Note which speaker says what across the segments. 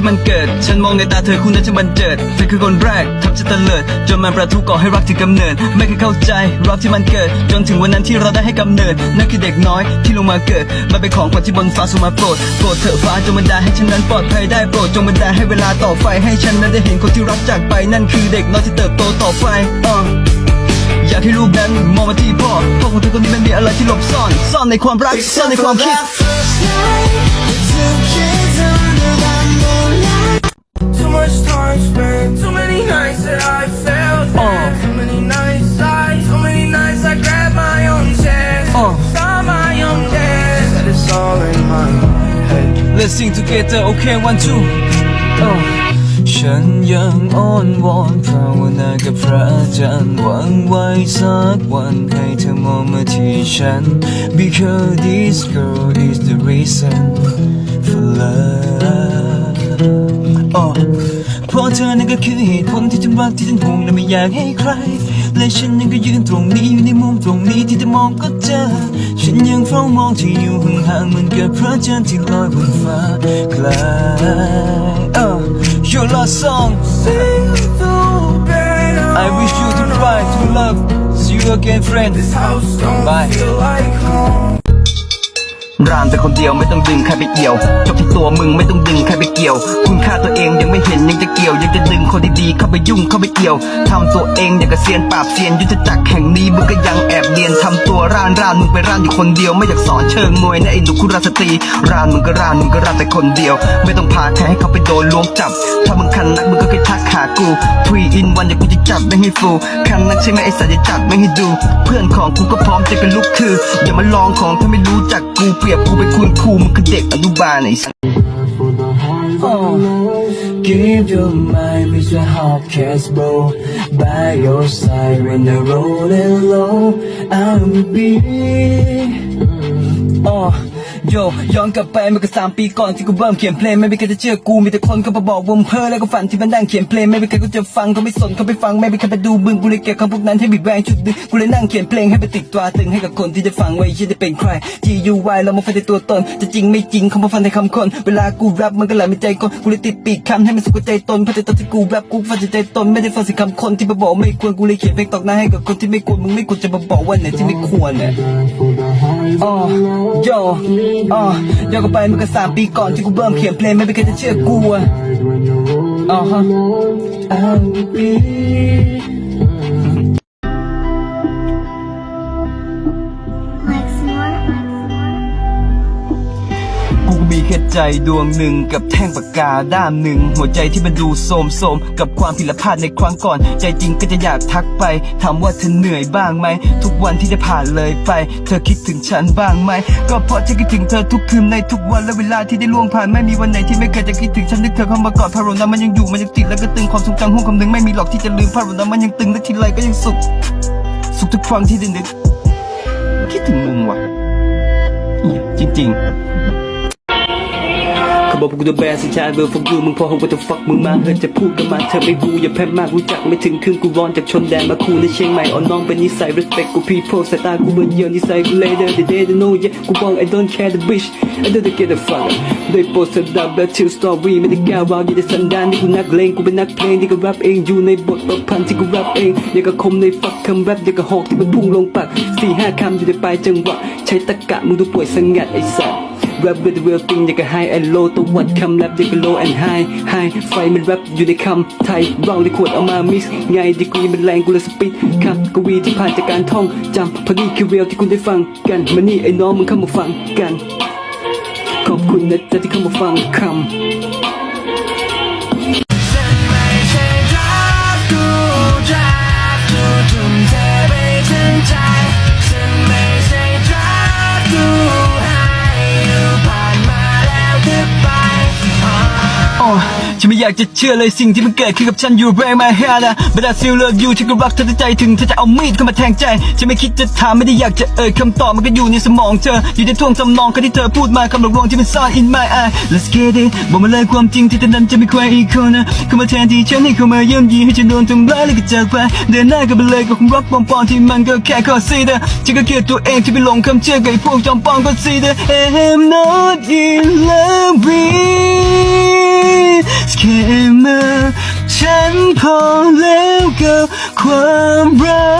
Speaker 1: ที่มันเกิด ฉันมองในตาเธอคุณนั้นจะบันเจิดเธอคือคนแรกทำฉันเตลิด จนมันประทุก่อให้รักถึงกำเนิด ไม่เคยเข้าใจรักที่มันเกิด จนถึงวันนั้นที่เราได้ให้กำเนิด นั่นคือเด็กน้อยที่ลงมาเกิด มันเป็นของขวัญที่บนฟ้าส่งมาโปรด โปรดเถอะฟ้าจงบันดาลให้ฉันนั้นปลอดภัยได้โปรดจงบันดาลให้เวลาต่อไฟให้ฉันนั้นได้เห็นคนที่รักจากไป นั่นคือเด็กน้อยที่เติบโตต่อไปอ่าอยากให้ลูกนั้นมองมาที่พ่อพ่อของเธอคนนี้มันมีอะไรที่หลบซ่อน ซ่อนในความรักซ่อนในความคิด
Speaker 2: that I felt bad. Too many nights I, too many nights I grabbed my own chest.
Speaker 1: Uh.
Speaker 2: Saw my own chest. Said it's all in my head.
Speaker 1: Let's sing together okay one two ฉันยังอ้อนวอนภาวนากับพระจันทร์หวังไว้สักวันให้เธอมองมาที่ฉัน Because this girl is the reason for love อ๋อเพ ราะเธอนั่นก็คือเหตุผลที่ฉันรักที่ฉันห่วงและไม่อยากให้ใคร และฉันยังก็ยืนตรงนี้อยู่ในมุมตรงนี้ที่เธอมองก็เจอ ฉันยังเฝ้ามองที่อยู่ห่างๆเหมือนกับพระจันทร์ที่ลอยบนฟ้าไกล uh, Your last song
Speaker 2: Sing through better.
Speaker 1: I wish you to try to love See you again friend
Speaker 2: This house don't
Speaker 1: Bye. รามแต่คนเดียวไม่ต้องดึงใครไปเกี่ยวจบที่ตัวมึงไม่ต้องดึงใครไปเกี่ยว คุณค่าตัวเองยังไม่เห็นยังจะเกี่ยว ยังจะดึงคนดีๆเข้าไปยุ่งเข้าไปเกี่ยวทำตัวเองอย่างกับเซียนปราบเซียนยุทธจักรแห่งนี้มึงก็ยังแอบเรียนทำตัวรานรานมึงไปรานอยู่คนเดียวไม่อยากสอนเชิงมวยนะไอ้หนุ่มคุณราสตรีรานมึงก็รานมึงก็รานแต่คนเดียว ไม่ต้องพาใครให้เขาไปโดนล้วงจับ ถ้ามึงคันนักมึงก็แค่ทักหากูทวีอินวันอย่ากูจะจับไม่ให้ฟูคันนักใช่ไหมไอ้สัตว์จะจัดไม่ให้ดู เพื่อนของกูก็พร้อมจะเป็นลูกคืออย่ามาลองของถ้าไม่รู้จักกูเป รียบกูเป็นคุณครูมึงคือเด็กอนุบาลไอ้สัส
Speaker 3: Give your mind with your hot cash bro By your side when the rolling low I will be
Speaker 1: อ๋อ โยย้อนกลับไปเมื่อก็สามปีก่อนที่กูเริ่มเขียนเพลงไม่มีใครจะเชื่อกูมีแต่คนก็มาบอกวงเพ้อแล้วก็ฝันที่มันนั่งเขียนเพลงไม่มีใครก็จะฟังเขาไม่สนเขาไม่ฟังไม่มีใครไปดูบึงกูเลยเก็บคำพวกนั้นให้บิดแวงชุดดึงกูเลยนั่งเขียนเพลงให้ไปติดตราตึงให้กับคนที่จะฟังว่าไอ้เชี่ยจะเป็นใคร G U Y เรามาฟังในตัวตนจะจริงไม่จริงเขามาฟังในคำคน เวลากูแรปมันก็ไหลไม่ใจคนกูเลยติดปีกคำให้มันสุขใจตนเพราะแต่ตอนที่กูแรปกูฟังใจตนไม่ได้ฟังสิ่งคำคนที่มาบอกไม่ควรกูเลยเขียนเพลงตอกหน้าให้กับคนที่ไม่ควรมึงไม่ควรจะมาบอกว่าไหนที่ไม่ควรเนี่ยอ๋อโยอ๋อย้อนกลับไปเมื่อก็สามปีก่อนที่กูเริ่มเขียนเพลงไม่มีใครจะเชื่อกูอะอ๋อฮะ แค่ใจดวงหนึ่งกับแท่งปากกาด้ามหนึ่ง หัวใจที่มันดูโสมโสมกับความผิดพลาดในครั้งก่อน ใจจริงก็จะอยากทักไป ถามว่าเธอเหนื่อยบ้างไหม ทุกวันที่ได้ผ่านเลยไป เธอคิดถึงฉันบ้างไหม ก็เพราะฉันคิดถึงเธอทุกคืนในทุกวันและเวลาที่ได้ล่วงผ่านไม่มีวันไหนที่ไม่เคยจะคิดถึงฉันนึกเธอเข้ามากอดพารนั้นมันยังอยู่มันยังติดแล้วก็ตึงความทรงจำห่วงคำนึงไม่มีหรอกที่จะลืมพารนั้นมันยังตึงและทีไรก็ยังสุข สุขทุกครั้งที่ได้นึกคิดถึงมึงว่ะเนี่ยจริงๆ บอกพวกกูจะแบสชายเบอร์พวกยูมึงพอ what the fuck มึงมาเฮิร์จะพูดกันมาเธอไม่รู้อย่าแพ้มากรู้จักไม่ถึงครึ่งกูร้อนจากชนแดนมาคูในเชียงใหม่อ่อนน้องเป็นนิสัย respect กู people สายตากูเบิร์เยินนิสัยกู later the day the know yeah กูบอก I don't care the bitch I don't get the fuck โดยโปรดสดับและ till story ไม่ได้แก้ววาวอยี่ได้สันดานที่กูนักเลงกูเป็นนักเพลงที่กูแรปเองอยู่ในบทประพันธ์ที่กูแรปเองอย่ากับคมในฟักคำแรปอย่ากับหอกที่มันพุ่งลงปากสี่ห้าคำอยู่ในปลายจังหวะใช้ตะกะมึงดูป่วยสงัดไอ้สัส Rap with the real thing อยากับ high and low ตัววัดคำแรปอยากับ low and high high ไฟมันแรปอยู่ในคำไทยเราในขวดเอามา mix ไงดีกรีมันแรงกูเลยสปีดคำกวีที่ผ่านจากการท่องจำพอดีคือเรียลที่คุณได้ฟังกันมานี่ไอ้น้องมึงเข้ามาฟังกัน ขอบคุณนะจ๊ะที่เข้ามาฟังคำ
Speaker 2: ฉันไม่อยาก
Speaker 1: จะเชื่อเลยสิ่งที่มันเกิดขึ้นกับฉัน You break my heart นะ But I still love you ฉันก็รักเธอด้วยใจถึงเธอจะเอามีดเข้ามาแทงใจ ฉันไม่คิดจะถามไม่ได้อยากจะเอ่ยคำตอบมันก็อยู่ในสมองเธอ อยู่ในท่วงจำนองคำที่เธอพูดมาคำหลอกลวงที่มันซ่อน in my eye Let's get it บอกมาเลยความจริงที่เธอนั้นจะไม่ควรอีกคนนะเข้ามาแทนที่ฉันให้เข้ามาเยี่ยมยีให้ฉันโดนทำร้ายแล้วก็จากไปเดินหน้ากันไปเลยกับความรักปลอมๆที่มันก็แค่ข้อซีเดอฉันก็เกลียดตัวเองที่ไปหลงคำเชื่อกับไอ้พวกจอมปลอมก็ซีเดอ I'm not in love with แค่มาฉันพอแล้วกับความรัก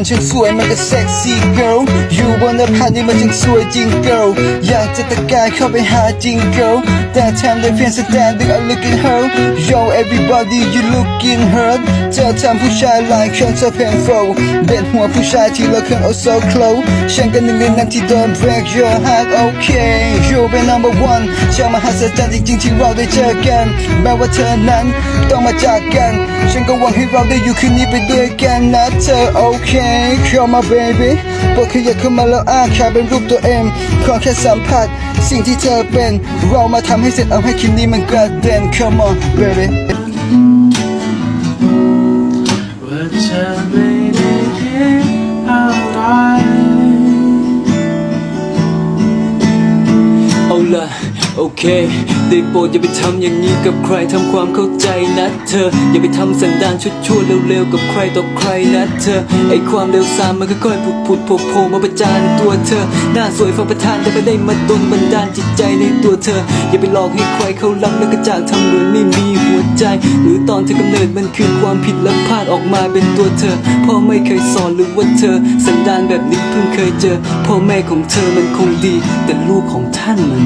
Speaker 1: มันช่างสวยมันก็เซ็กซี่ girl อยู่บนหน้าผานี่มันช่างสวยจริง girl อยากจะตะกายเข้าไปหาจริง girl แต่ทำได้เพียง standing and looking her yo everybody you looking hurt เธอทำผู้ชายหลายคนเธอ painful เบ็ดหัวผู้ชายที่เราเคย oh so close ฉันก็หนึ่งในนั้นที่โดน break your heart okay you เป็น number one ช่างมหัศจรรย์จริงๆที่เราได้เจอกันแม้ว่าเธอนั้นต้องมาจากกัน ฉันก็หวังให้เราได้อยู่คืนนี้ไปด้วยกันนะเธอ okay come on baby บอกขยับเข้ามาแล้วอ้าขาเป็นรูปตัวเอ็มขอแค่สัมผัสสิ่งที่เธอเป็น เรามาทำให้เสร็จเอาให้คินนี้มันกระเด็น come on baby
Speaker 2: ว่าเธอ
Speaker 4: โอเคได้โปรดอย่าไปทำอย่างนี้กับใครทำความเข้าใจนะเธอ อย่าไปทำสันดานชั่วๆเร็วๆกับใครต่อใครนะเธอ ไอความเร็วซามมันค่อยๆผุดผุดโผล่มาประจานตัวเธอ หน้าสวยฟ้าประทานแต่ไม่ได้มาดนบันดาลจิตใจในตัวเธอ อย่าไปหลอกให้ใครเขารักแล้วก็จากทำเหมือนไม่มีหัวใจ หรือตอนเธอกำเนิดมันคือความผิดและพลาดออกมาเป็นตัวเธอ พ่อไม่เคยสอนหรือว่าเธอ สันดานแบบนี้เพิ่งเคยเจอ พ่อแม่ของเธอมันคงดี แต่ลูกของท่านมัน